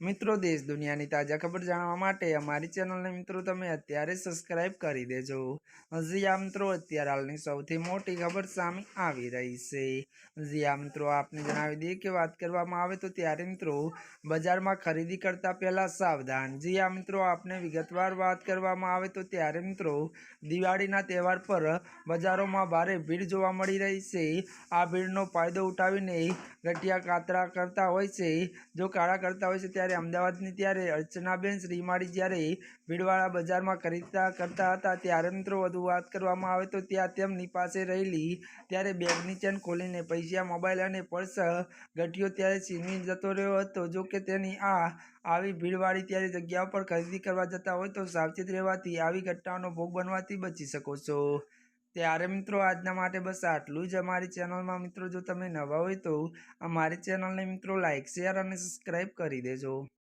મિત્રો, દેશ દુનિયાની તાજા ખબર જાણવા માટે અમારી ચેનલને મિત્રો, તમે અત્યારે સબસ્ક્રાઇબ કરી દેજો. હજી મિત્રો, અત્યારે હાલની સૌથી મોટી ખબર સામે આવી રહી છે. હજી મિત્રો, આપને જણાવી દઈએ કે વાત કરવામાં આવે તો ત્યારે, મિત્રો, બજારમાં ખરીદી કરતા પહેલાં સાવધાન. જી મિત્રો, આપને વિગતવાર વાત કરવામાં આવે તો ત્યારે, મિત્રો, દિવાળીના તહેવાર પર બજારોમાં ભારે ભીડ જોવા મળી રહી છે. આ ભીડનો ફાયદો ઉઠાવીને ગઠિયા કાતરા કરતા હોય છે. જો કાળા કરતા હોય છે, ત્યારે અમદાવાદની ત્યારે અર્ચનાબેન શ્રીમાળી જ્યારે ભીડવાળા બજારમાં ખરીદતા કરતા હતા, ત્યારે મિત્રો વધુ વાત કરવામાં આવે તો ત્યાં તેમની પાસે રહેલી ત્યારે બેગની ચેન ખોલીને પૈસા, મોબાઈલ અને પર્સ ગઠિયો ત્યારે છીનવી જતો રહ્યો હતો. જો કે તેની આ આવી ભીડવાળી ત્યારે જગ્યા પર ખરીદી કરવા જતા હોય તો સાવચેત રહેવાથી આવી ઘટનાનો ભોગ બનવાથી બચી શકો છો. ત્યારે મિત્રો, આજના માટે બસ આટલું જ. અમારી ચેનલમાં મિત્રો, જો તમે નવા હોય તો અમારી ચેનલને મિત્રો લાઇક શેર અને સબસ્ક્રાઈબ કરી દેજો.